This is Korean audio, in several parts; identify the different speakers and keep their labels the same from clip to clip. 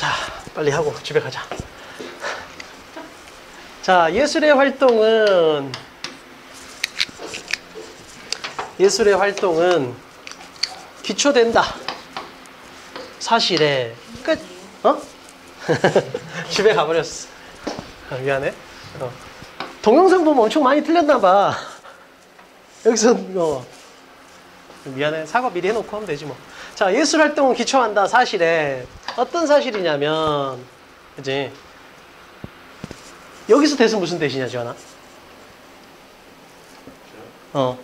Speaker 1: 자, 빨리 하고 집에 가자. 자, 예술의 활동은 예술의 활동은 기초된다. 사실에 끝. 어? 집에 가버렸어. 아, 미안해. 어. 동영상 보면 엄청 많이 틀렸나 봐. 여기서 어. 미안해. 사과 미리 해놓고 하면 되지 뭐. 자, 예술 활동은 기초한다. 사실에 어떤 사실이냐면, 그지? 여기서 대은 무슨 대시냐, 지원아? 어.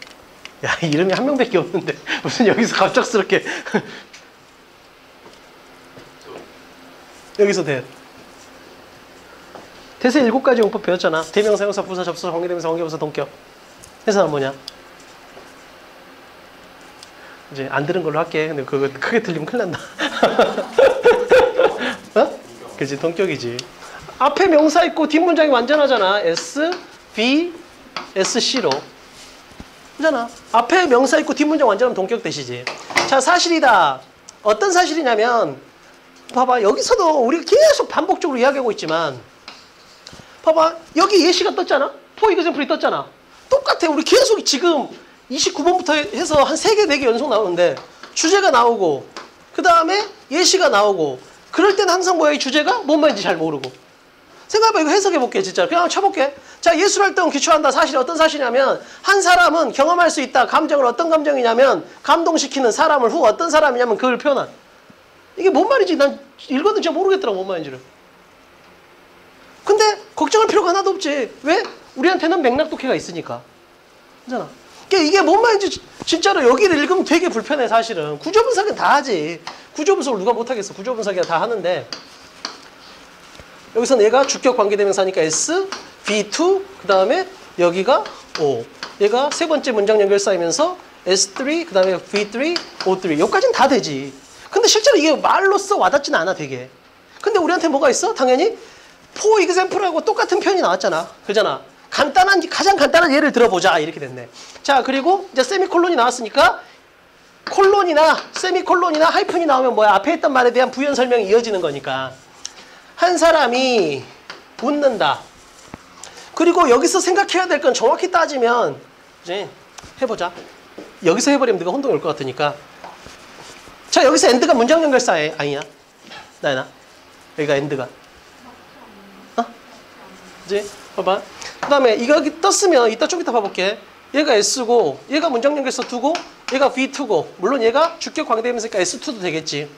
Speaker 1: 야, 이름이 한 명밖에 없는데 무슨 여기서 갑작스럽게 여기서 대. 대세 일곱 가지 용법 배웠잖아. 대명사, 형사, 부사, 접수, 관계대명사, 관계부사, 동격. 해서는 뭐냐? 이제 안 들은 걸로 할게. 근데 그거 크게 틀리면 큰일 난다. 어? 그지 동격이지. 앞에 명사 있고 뒷문장이 완전하잖아. S, V, S, C로. 잖아. 앞에 명사 있고 뒷문장 완전하면 동격 대시지. 자, 사실이다. 어떤 사실이냐면 봐봐. 여기서도 우리가 계속 반복적으로 이야기하고 있지만 봐봐. 여기 예시가 떴잖아. 포 이그젠플이 떴잖아. 똑같아. 우리 계속 지금 29번부터 해서 한 3개, 4개 연속 나오는데 주제가 나오고 그 다음에 예시가 나오고 그럴 때는 항상 뭐야 이 주제가? 뭔 말인지 잘 모르고. 생각해봐 이거 해석해 볼게 진짜. 그냥 쳐볼게. 자 예술 활동 기초한다. 사실이 어떤 사실이냐면 한 사람은 경험할 수 있다. 감정을 어떤 감정이냐면 감동시키는 사람을 후 어떤 사람이냐면 그걸 표현한. 이게 뭔 말인지 난 읽어도 진짜 모르겠더라 뭔 말인지를. 근데 걱정할 필요가 하나도 없지. 왜? 우리한테는 맥락독해가 있으니까. 그잖아 이게 뭔 말인지 진짜로 여기를 읽으면 되게 불편해 사실은. 구조 분석은 다 하지. 구조 분석을 누가 못하겠어. 구조 분석이야 다 하는데. 여기서는 얘가 주격 관계대명사니까 S, V2 그 다음에 여기가 O. 얘가 세 번째 문장 연결사이면서 S3 그 다음에 V3, O3 여기까지는 다 되지. 근데 실제로 이게 말로써 와닿지는 않아 되게. 근데 우리한테 뭐가 있어? 당연히 포 이그샘플하고 똑같은 표현이 나왔잖아. 그잖아 간단한 가장 간단한 예를 들어보자 이렇게 됐네. 자 그리고 이제 세미콜론이 나왔으니까 콜론이나 세미콜론이나 하이픈이 나오면 뭐야 앞에 했던 말에 대한 부연 설명이 이어지는 거니까 한 사람이 웃는다. 그리고 여기서 생각해야 될 건 정확히 따지면 이제 해보자. 여기서 해버리면 네가 혼동이 올 것 같으니까 자 여기서 엔드가 문장 연결사에 아니야 나연아 여기가 엔드가 어? 이제 봐봐 그 다음에 이거 떴으면 이따 좀 이따 봐볼게. 얘가 S고 얘가 문장 연결서 2고 얘가 V2고 물론 얘가 주격 관계되면서 S2도 되겠지.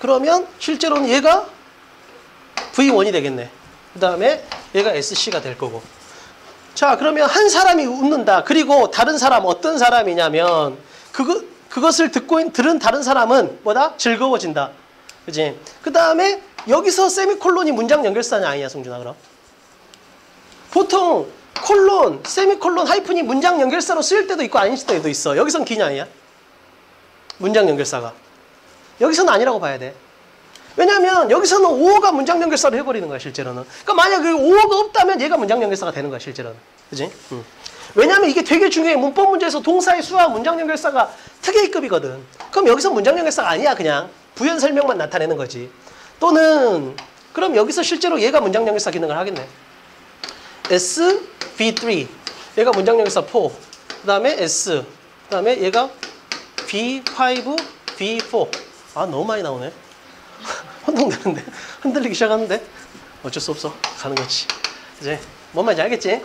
Speaker 1: 그러면 실제로는 얘가 V1이 되겠네. 그 다음에 얘가 SC가 될 거고. 자 그러면 한 사람이 웃는다. 그리고 다른 사람 어떤 사람이냐면 그거, 그것을 듣고 들은 다른 사람은 뭐다? 즐거워진다. 그지? 그 다음에 여기서 세미콜론이 문장 연결사냐 아니야 송준아 그럼? 보통 콜론, 세미콜론, 하이픈이 문장 연결사로 쓰일 때도 있고 아닐 때도 있어. 여기선 기냐 아니야? 문장 연결사가. 여기서는 아니라고 봐야 돼. 왜냐하면 여기서는 오어가 문장 연결사로 해버리는 거야 실제로는. 그러니까 만약 그 오어가 없다면 얘가 문장 연결사가 되는 거야 실제로는. 그지? 응. 왜냐하면 이게 되게 중요해. 문법 문제에서 동사의 수와 문장 연결사가 특혜급이거든. 그럼 여기서 문장 연결사가 아니야 그냥. 부연 설명만 나타내는 거지. 또는 그럼 여기서 실제로 얘가 문장 연결사 기능을 하겠네. S, V3. 얘가 문장 연결사 4. 그 다음에 S. 그 다음에 얘가 V5, V4. 아, 너무 많이 나오네. 혼동되는데? 흔들리기 시작하는데? 어쩔 수 없어. 가는 거지. 이제, 뭔 말인지 알겠지?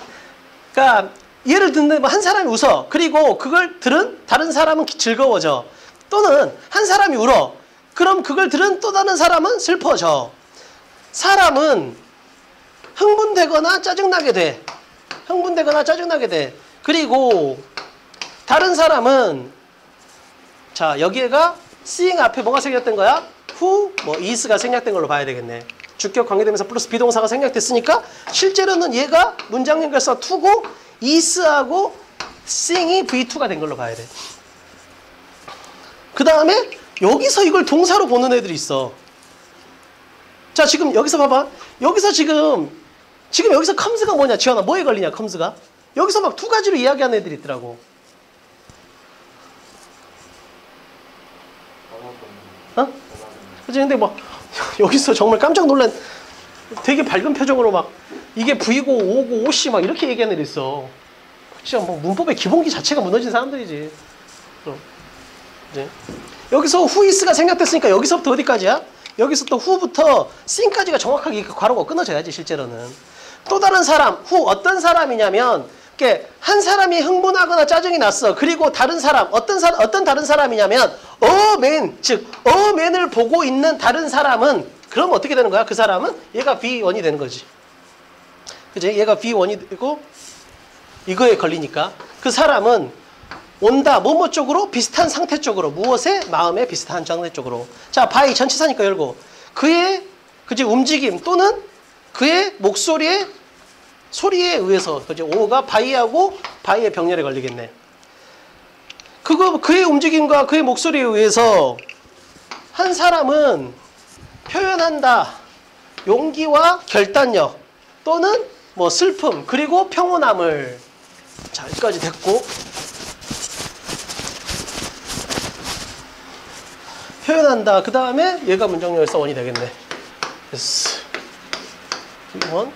Speaker 1: 그니까, 예를 듣는 한 사람이 웃어. 그리고 그걸 들은 다른 사람은 즐거워져. 또는 한 사람이 울어. 그럼 그걸 들은 또 다른 사람은 슬퍼져. 사람은 흥분되거나 짜증나게 돼. 흥분되거나 짜증나게 돼. 그리고 다른 사람은 자 여기에가 seeing 앞에 뭐가 생겼던 거야? who, 뭐 is가 생략된 걸로 봐야 되겠네. 주격 관계되면서 플러스 비동사가 생략됐으니까 실제로는 얘가 문장 연결사 2고 is하고 seeing이 v2가 된 걸로 봐야 돼. 그 다음에 여기서 이걸 동사로 보는 애들이 있어. 자 지금 여기서 봐봐. 여기서 지금 지금 여기서 컴스가 뭐냐 지원아 뭐에 걸리냐 컴스가 여기서 막 두 가지로 이야기하는 애들이 있더라고 어? 그치 근데 뭐 여기서 정말 깜짝 놀란 되게 밝은 표정으로 막 이게 V고 O고 OC 막 이렇게 얘기하는 애들 있어. 진짜 뭐 문법의 기본기 자체가 무너진 사람들이지. 그럼 이제 여기서 후이스가 생략됐으니까 여기서부터 어디까지야? 여기서부터 후부터 씬까지가 정확하게 그 괄호가 끊어져야지 실제로는. 또 다른 사람, 후 어떤 사람이냐면 이렇게 한 사람이 흥분하거나 짜증이 났어. 그리고 다른 사람, 어떤 사람, 어떤 다른 사람이냐면 어맨, 즉 어맨을 보고 있는 다른 사람은 그럼 어떻게 되는 거야? 그 사람은 얘가 B1이 되는 거지. 그지? 얘가 B1이 되고 이거에 걸리니까 그 사람은 온다 뭐뭐 쪽으로 비슷한 상태 쪽으로 무엇에 마음에 비슷한 상태 쪽으로 자 바이 전치사니까 열고 그의 그지 움직임 또는 그의 목소리에 소리에 의해서 그지? 오가 바이하고 바이의 병렬에 걸리겠네. 그거 그의 움직임과 그의 목소리에 의해서 한 사람은 표현한다. 용기와 결단력 또는 뭐 슬픔 그리고 평온함을 자 여기까지 됐고. 표현한다. 그 다음에 얘가 문장열사 원이 되겠네. 원.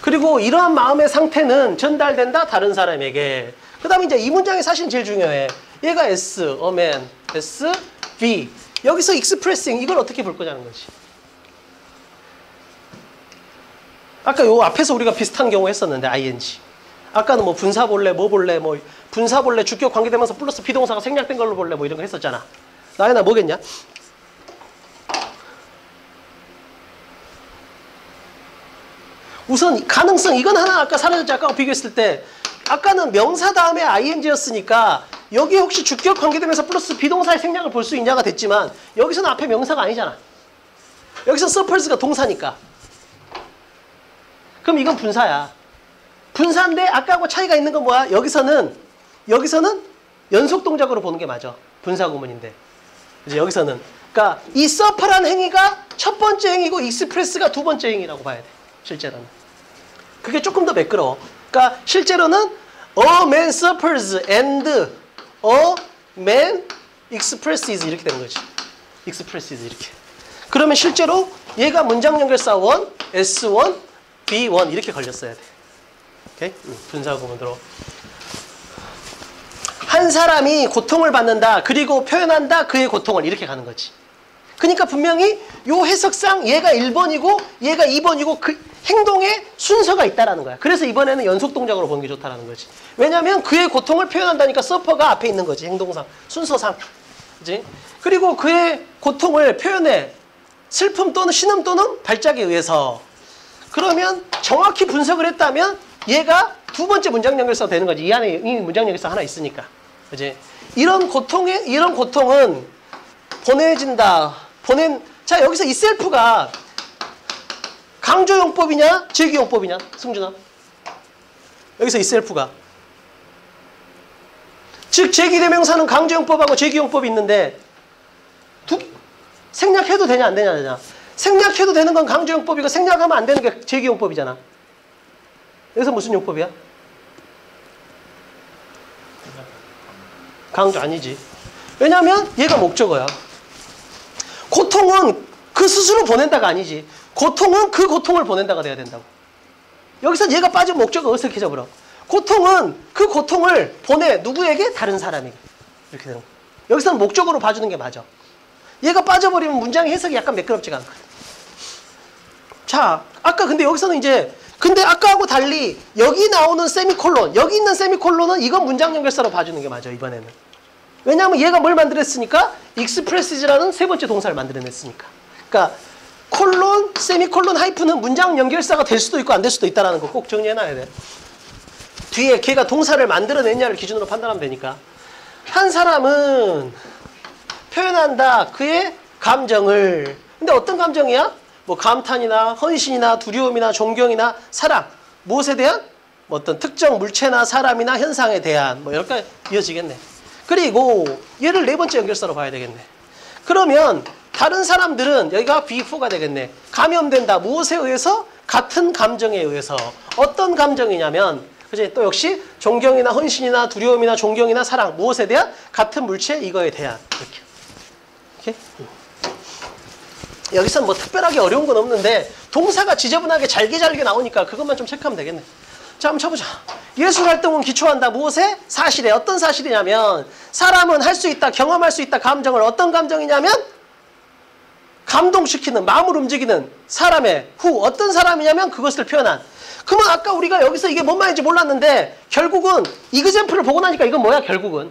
Speaker 1: 그리고 이러한 마음의 상태는 전달된다 다른 사람에게. 그 다음에 이제 이 문장이 사실 제일 중요해. 얘가 S, 어맨, S, V. 여기서 expressing 이걸 어떻게 볼 거냐는 거지. 아까 요 앞에서 우리가 비슷한 경우 했었는데 ing. 아까는 뭐 분사 볼래, 뭐 볼래, 뭐 분사 볼래, 주격 관계되면서 플러스 비동사가 생략된 걸로 볼래, 뭐 이런 거 했었잖아. 나연아 뭐겠냐? 우선 가능성 이건 하나 아까 사라졌지 아까 비교했을 때 아까는 명사 다음에 ing였으니까 여기 혹시 주격 관계되면서 플러스 비동사의 생략을 볼 수 있냐가 됐지만 여기서는 앞에 명사가 아니잖아. 여기서 서펄스가 동사니까. 그럼 이건 분사야. 분사인데 아까하고 차이가 있는 건 뭐야? 여기서는 여기서는 연속 동작으로 보는 게 맞아. 분사 구문인데. 이제 여기서는 그러니까 이 서퍼란 행위가 첫 번째 행위고 익스프레스가 두 번째 행위라고 봐야 돼. 실제로는. 그게 조금 더 매끄러워. 그러니까 실제로는 a man suffers and a man expresses 이렇게 되는 거지. expresses 이렇게. 그러면 실제로 얘가 문장 연결사 1, S1, B1 이렇게 걸렸어야 돼. 오케이? 음, 분사 구문으로. 한 사람이 고통을 받는다. 그리고 표현한다. 그의 고통을 이렇게 가는 거지. 그러니까 분명히 요 해석상 얘가 1번이고 얘가 2번이고 그 행동의 순서가 있다라는 거야. 그래서 이번에는 연속 동작으로 보는 게 좋다라는 거지. 왜냐면 그의 고통을 표현한다니까 서퍼가 앞에 있는 거지. 행동상. 순서상. 그지? 그리고 그의 고통을 표현해. 슬픔 또는 신음 또는 발작에 의해서. 그러면 정확히 분석을 했다면 얘가 두 번째 문장 연결사 되는 거지. 이 안에 이 문장 연결사 하나 있으니까. 그지? 이런 고통에 이런 고통은 보내진다. 보낸 자 여기서 이 셀프가 강조용법이냐 제기용법이냐 승준아? 여기서 이 셀프가. 즉 제기대명사는 강조용법하고 제기용법이 있는데 두, 생략해도 되냐 안 되냐 되냐? 생략해도 되는 건 강조용법이고 생략하면 안 되는 게 제기용법이잖아. 여기서 무슨 용법이야? 강조 아니지. 왜냐하면 얘가 목적어야 고통은 그 스스로 보낸다가 아니지. 고통은 그 고통을 보낸다가 돼야 된다고. 여기서 얘가 빠진 목적어 어색해져 버려. 고통은 그 고통을 보내 누구에게 다른 사람에게 이렇게 되는 거. 여기서는 목적으로 봐주는 게 맞아. 얘가 빠져버리면 문장의 해석이 약간 매끄럽지가 않거든. 자, 아까 근데 여기서는 이제 근데 아까하고 달리 여기 나오는 세미콜론, 여기 있는 세미콜론은 이건 문장 연결사로 봐주는 게 맞아 이번에는. 왜냐하면 얘가 뭘 만들었으니까 expresses라는 세 번째 동사를 만들어냈으니까. 그러니까 콜론, 세미콜론, 하이픈은 문장 연결사가 될 수도 있고 안 될 수도 있다는 거 꼭 정리해놔야 돼. 뒤에 걔가 동사를 만들어냈냐를 기준으로 판단하면 되니까. 한 사람은 표현한다 그의 감정을. 근데 어떤 감정이야? 뭐 감탄이나 헌신이나 두려움이나 존경이나 사랑. 무엇에 대한? 뭐 어떤 특정 물체나 사람이나 현상에 대한 뭐 이렇게 이어지겠네. 그리고 얘를 네 번째 연결사로 봐야 되겠네. 그러면 다른 사람들은 여기가 B4가 되겠네. 감염된다. 무엇에 의해서? 같은 감정에 의해서. 어떤 감정이냐면 그지? 또 역시 존경이나 헌신이나 두려움이나 존경이나 사랑 무엇에 대한? 같은 물체 이거에 대한 이렇게. 이렇게? 여기서는 뭐 특별하게 어려운 건 없는데 동사가 지저분하게 잘게 잘게 나오니까 그것만 좀 체크하면 되겠네. 자, 한번 쳐보자. 예술 활동은 기초한다. 무엇에? 사실에. 어떤 사실이냐면 사람은 할 수 있다, 경험할 수 있다. 감정을 어떤 감정이냐면 감동시키는 마음을 움직이는 사람의 후 어떤 사람이냐면 그것을 표현한. 그러면 아까 우리가 여기서 이게 뭔 말인지 몰랐는데 결국은 이그젠플을 보고 나니까 이건 뭐야 결국은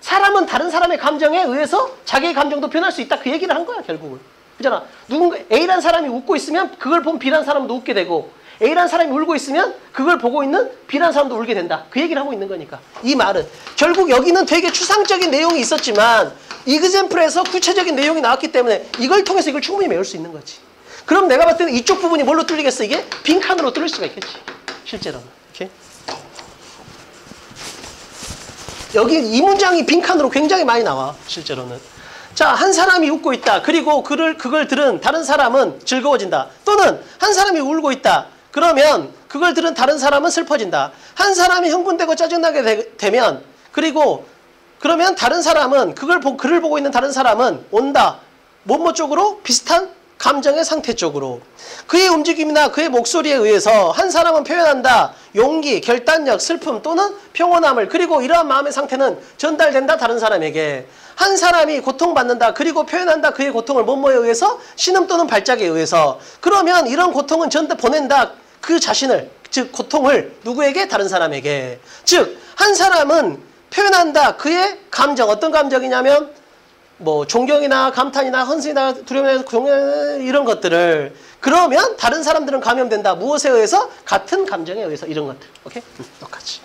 Speaker 1: 사람은 다른 사람의 감정에 의해서 자기의 감정도 표현할 수 있다 그 얘기를 한 거야 결국은 그잖아 누군가 A란 사람이 웃고 있으면 그걸 본 B란 사람도 웃게 되고 A란 사람이 울고 있으면 그걸 보고 있는 B란 사람도 울게 된다. 그 얘기를 하고 있는 거니까. 이 말은. 결국 여기는 되게 추상적인 내용이 있었지만 이그젠플에서 구체적인 내용이 나왔기 때문에 이걸 통해서 이걸 충분히 메울 수 있는 거지. 그럼 내가 봤을 때는 이쪽 부분이 뭘로 뚫리겠어? 이게 빈칸으로 뚫릴 수가 있겠지. 실제로는? 여기 이 문장이 빈칸으로 굉장히 많이 나와 실제로는. 자 한 사람이 웃고 있다. 그리고 그를 그걸 들은 다른 사람은 즐거워진다. 또는 한 사람이 울고 있다 그러면 그걸 들은 다른 사람은 슬퍼진다. 한 사람이 흥분되고 짜증나게 되, 면 그리고 그러면 다른 사람은 그걸 보, 그를 보고 있는 다른 사람은 온다. 뭐뭐 쪽으로? 비슷한 감정의 상태 쪽으로. 그의 움직임이나 그의 목소리에 의해서 한 사람은 표현한다. 용기, 결단력, 슬픔 또는 평온함을 그리고 이러한 마음의 상태는 전달된다 다른 사람에게. 한 사람이 고통받는다 그리고 표현한다 그의 고통을 뭐뭐에 의해서? 신음 또는 발작에 의해서. 그러면 이런 고통은 전달 보낸다 그 자신을 즉 고통을 누구에게 다른 사람에게 즉 한 사람은 표현한다 그의 감정 어떤 감정이냐면 뭐 존경이나 감탄이나 헌신이나 두려움이나 공연 이런 것들을 그러면 다른 사람들은 감염된다. 무엇에 의해서? 같은 감정에 의해서 이런 것들. 오케이? 음, 똑같이.